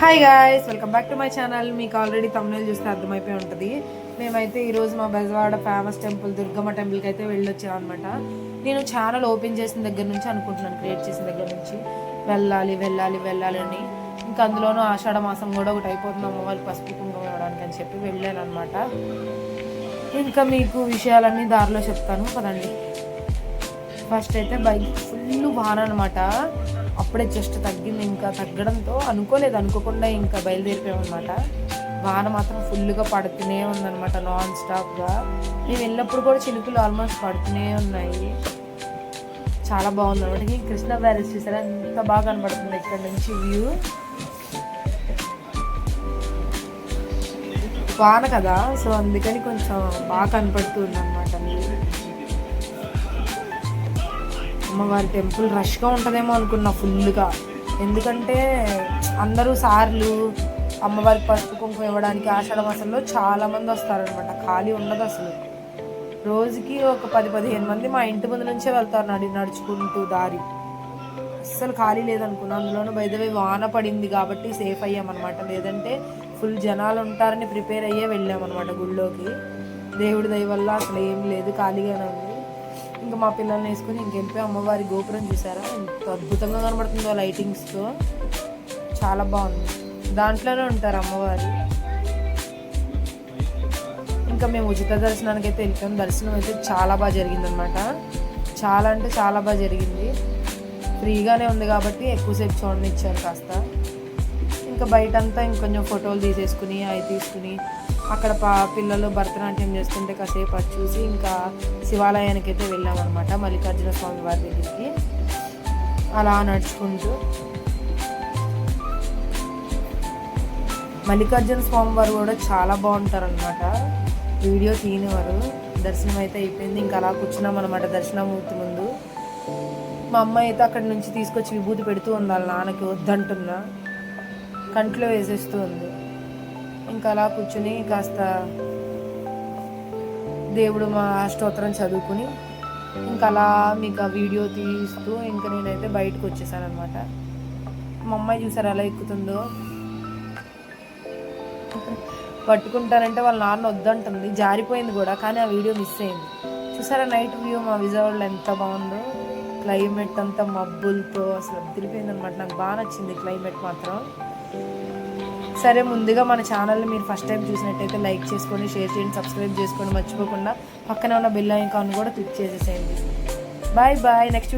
Hi guys welcome back to my channel మీకు already Tamil చూస్తే అర్థమైపోయి ఉంటుంది. మేమైతే ఈరోజు మా బెజవాడ ఫేమస్ టెంపుల్ దుర్గమ్మ టెంపుల్కి అయితే వెళ్ళొచ్చాం అనమాట నేను ఛానల్ ఓపెన్ చేసిన దగ్గర నుంచి అనుకుంటున్నాను క్రియేట్ చేసిన దగ్గర నుంచి. వెళ్ళాలి వెళ్ళాలి వెళ్ళాలి అని. ఇంకా అందులోనూ ఆషాఢ మాసం కూడా ఒకటి అయిపోతుంది అమ్మవారి పసుపు కుంకుమ ఇవ్వడానికి అని చెప్పి వెళ్ళాను అనమాట ఇంకా మీకు విషయాలన్నీ దారిలో చెప్తాను పదండి. ఫస్ట్ అయితే బైక్ ఫుల్ వాన అనమాట అప్పుడే జస్ట్ తగ్గింది ఇంకా తగ్గడంతో అనుకోలేదు అనుకోకుండా ఇంకా బయలుదేరిపోయామన్నమాట. వాన మాత్రం ఫుల్గా పడుతూనే ఉందన్నమాట నాన్ స్టాప్గా మేము వెళ్ళినప్పుడు కూడా చినుకులు ఆల్మోస్ట్ పడుతూనే ఉన్నాయి. చాలా బాగుంది అనమాట ఈ కృష్ణ బ్యారేజ్ చూసారా? ఎంత బాగా కనబడుతుంది ఇక్కడ నుంచి వ్యూ. వాన కదా సో అందుకని కొంచెం బాగా కనపడుతుంది అనమాట అమ్మవారి టెంపుల్ రష్గా ఉంటుందేమో అనుకున్నా ఫుల్గా ఎందుకంటే అందరూ సార్లు అమ్మవారికి పసుపు కుంకుమ ఇవ్వడానికి ఆషాఢ మాసంలో చాలా వస్తారనమాట ఖాళీ ఉండదు అసలు. రోజుకి ఒక పది పదిహేను మంది మా ఇంటి ముందు నుంచే వెళ్తారు నడి నడుచుకుంటూ దారి. అస్సలు ఖాళీ లేదనుకున్నా. అందులోనూ బయదవే వాన పడింది కాబట్టి సేఫ్ అయ్యామన్నమాట. లేదంటే ఫుల్ జనాలు ఉంటారని ప్రిపేర్ అయ్యే వెళ్ళామన్నమాట గుళ్ళోకి. దేవుడి దయ వల్ల అసలు ఏం లేదు ఖాళీగానే ఉంది. ఇంకా మా పిల్లల్ని వేసుకుని ఇంకెళ్ళిపోయి అమ్మవారి గోపురం చూసారా? ఎంత అద్భుతంగా కనబడుతుందో లైటింగ్స్తో. చాలా బాగుంది. దాంట్లోనే ఉంటారు అమ్మవారు. ఇంకా మేము ఉచిత దర్శనానికి అయితే వెళ్ళిపోయాం. దర్శనం అయితే చాలా బాగా జరిగిందనమాట చాలా అంటే చాలా బాగా జరిగింది. ఫ్రీగానే ఉంది కాబట్టి ఎక్కువసేపు చూడనిచ్చారు కాస్త. ఇంకా బయట అంతా ఇంకొంచెం ఫోటోలు తీసేసుకుని అవి తీసుకుని అక్కడ పా పిల్లలు భరతనాట్యం చేస్తుంటే కాసేపు అది చూసి ఇంకా శివాలయానికి అయితే వెళ్ళామన్నమాట మల్లికార్జున స్వామి వారి దగ్గరికి. అలా నడుచుకుంటూ. మల్లికార్జున స్వామి వారు కూడా చాలా బాగుంటారనమాట వీడియో తీనివారు దర్శనం అయితే అయిపోయింది. ఇంకా అలా కూర్చున్నాం అనమాట దర్శనమూర్తి ముందు. మా అమ్మ అయితే అక్కడి నుంచి తీసుకొచ్చి విభూతి పెడుతూ ఉంది వాళ్ళ నాన్నకి వద్దంటున్నా. కంట్లో వేసేస్తూ ఉంది. ఇంకా అలా కూర్చుని కాస్త దేవుడు మా అష్టోత్తరం చదువుకుని ఇంకా అలా మీకు ఆ వీడియో తీస్తూ ఇంకా నేనైతే బయటకు వచ్చేసాను అనమాట మా అమ్మాయి చూసారు ఎలా ఎక్కుతుందో? పట్టుకుంటానంటే వాళ్ళ నాన్న వద్దంటుంది. జారిపోయింది కూడా కానీ ఆ వీడియో మిస్ అయింది. చూసారా నైట్ వ్యూ మా విజయవాడలో ఎంత బాగుందో? క్లైమేట్ అంతా మబ్బులతో అసలు తిరిగిపోయింది అనమాట నాకు బాగా నచ్చింది క్లైమేట్ మాత్రం. సరే ముందుగా మన ఛానల్ని మీరు ఫస్ట్ టైం చూసినట్టయితే లైక్ చేసుకోండి షేర్ చేయండి సబ్స్క్రైబ్ చేసుకోండి మర్చిపోకుండా పక్కన ఉన్న బెల్ ఐకాన్ కూడా క్లిక్ చేసేసేయండి. Bye bye next